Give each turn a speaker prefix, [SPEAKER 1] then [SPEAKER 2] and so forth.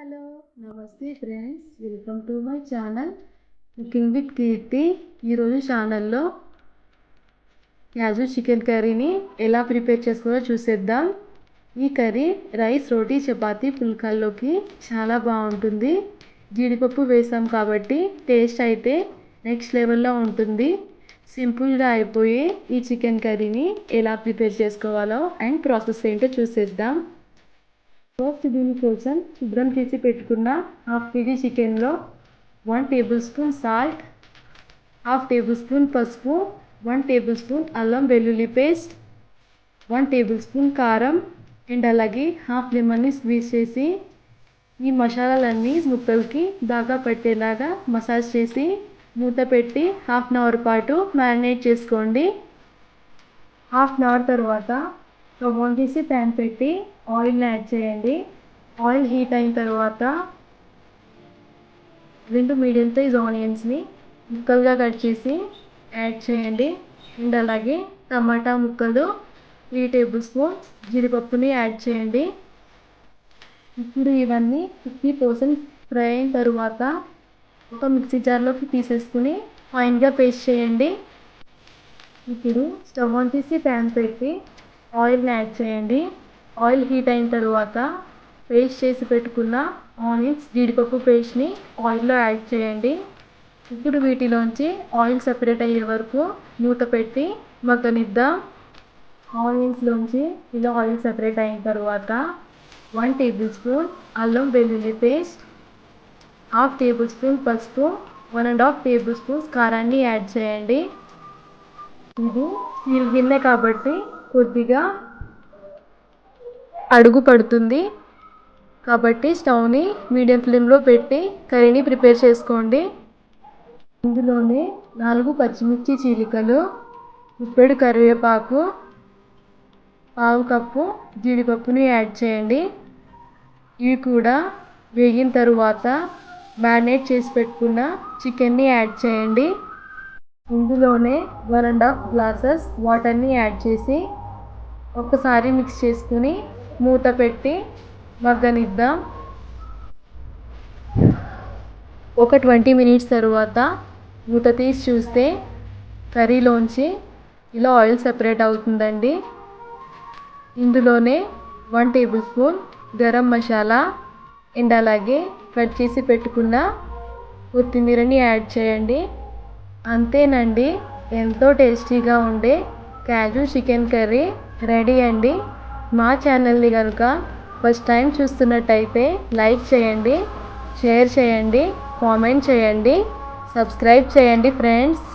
[SPEAKER 1] Hello. నమస్తే friends welcome to my channel cooking with Keerthi. ఈరోజు ఛానల్లో యాజు చికెన్ కర్రీని ఎలా ప్రిపేర్ చేసుకోవాలో చూసేద్దాం. ఈ కర్రీ రైస్ రోటీ చపాతి పుల్కాల్లోకి చాలా బాగుంటుంది. జీడిపప్పు వేసాం కాబట్టి టేస్ట్ అయితే నెక్స్ట్ లెవెల్లో ఉంటుంది. సింపుల్గా అయిపోయే ఈ చికెన్ కర్రీని ఎలా ప్రిపేర్ చేసుకోవాలో అండ్ ప్రాసెస్ ఏంటో చూసేద్దాం. ఫస్ట్ దీనికోసం శుభ్రం చేసి పెట్టుకున్న హాఫ్ కేజీ చికెన్లో one tablespoon salt half tablespoon పసుపు వన్ టేబుల్ స్పూన్ అల్లం వెల్లుల్లి పేస్ట్ వన్ టేబుల్ స్పూన్ కారం అండ్ అలాగే హాఫ్ లెమన్ని స్క్వీజ్ చేసి ఈ మసాలాలన్నీ ముక్కలకి బాగా పట్టేలాగా మసాజ్ చేసి మూత పెట్టి హాఫ్ అన్ అవర్ పాటు మ్యారినేట్ చేసుకోండి. హాఫ్ అన్ అవర్ తర్వాత స్టవ్ ఆన్ చేసి ప్యాన్ పెట్టి ఆయిల్ని యాడ్ చేయండి. ఆయిల్ హీట్ అయిన తర్వాత రెండు మీడియం సైజ్ ఆనియన్స్ని ముక్కలుగా కట్ చేసి యాడ్ చేయండి. అండ్ అలాగే టమాటా ముక్కలు త్రీ టేబుల్ స్పూన్ జీడిపప్పుని యాడ్ చేయండి. ఇప్పుడు ఇవన్నీ ఫిఫ్టీ పర్సెంట్ ఫ్రై అయిన తర్వాత ఒక మిక్సీ జార్లోకి తీసేసుకుని ఫైన్గా పేస్ట్ చేయండి. ఇప్పుడు స్టవ్ ఆన్ చేసి ప్యాన్ పెట్టి ఆయిల్ని యాడ్ చేయండి. ఆయిల్ హీట్ అయిన తర్వాత పేస్ట్ చేసి పెట్టుకున్న ఆనియన్స్ జీడిపప్పు పేస్ట్ని ఆయిల్లో యాడ్ చేయండి. ఇప్పుడు వీటిలోంచి ఆయిల్ సెపరేట్ అయ్యే వరకు మూత పెట్టి మగ్గనిద్దాం. ఆనియన్స్లోంచి ఇలా ఆయిల్ సెపరేట్ అయిన తర్వాత వన్ టేబుల్ స్పూన్ అల్లం వెల్లుల్లి పేస్ట్ హాఫ్ టేబుల్ స్పూన్ పసుపు one and half tablespoons కారాన్ని యాడ్ చేయండి. ఇది స్టీల్ గిన్నె కాబట్టి కొద్దిగా అడుగు పడుతుంది. కాబట్టి స్టవ్ని మీడియం ఫ్లేమ్లో పెట్టి కర్రీని ప్రిపేర్ చేసుకోండి. ఇందులోనే నాలుగు పచ్చిమిర్చి చీలికలు ఉప్పెడు కరివేపాకు పావు కప్పు జీడిపప్పుని యాడ్ చేయండి. ఇవి కూడా వేగిన తరువాత మ్యారినేట్ చేసి పెట్టుకున్న చికెన్ని యాడ్ చేయండి. ఇందులోనే వన్ అండ్ హాఫ్ గ్లాసెస్ వాటర్ని యాడ్ చేసి ఒకసారి మిక్స్ చేసుకుని మూత పెట్టి మగ్గనిద్దాం. ఒక ట్వంటీ మినిట్స్ తర్వాత మూత తీసి చూస్తే కర్రీలోంచి ఇలా ఆయిల్ సెపరేట్ అవుతుందండి. ఇందులోనే one tablespoon garam masala and అలాగే కట్ చేసి పెట్టుకున్న కొత్తిమీరని యాడ్ చేయండి. అంతేనండి ఎంతో టేస్టీగా ఉండే క్యాజు చికెన్ కర్రీ రెడీ అండి. మా ఛానల్ని కనుక ఫస్ట్ టైం చూస్తున్నట్టయితే లైక్ చేయండి షేర్ చేయండి కామెంట్ చేయండి సబ్స్క్రైబ్ చేయండి ఫ్రెండ్స్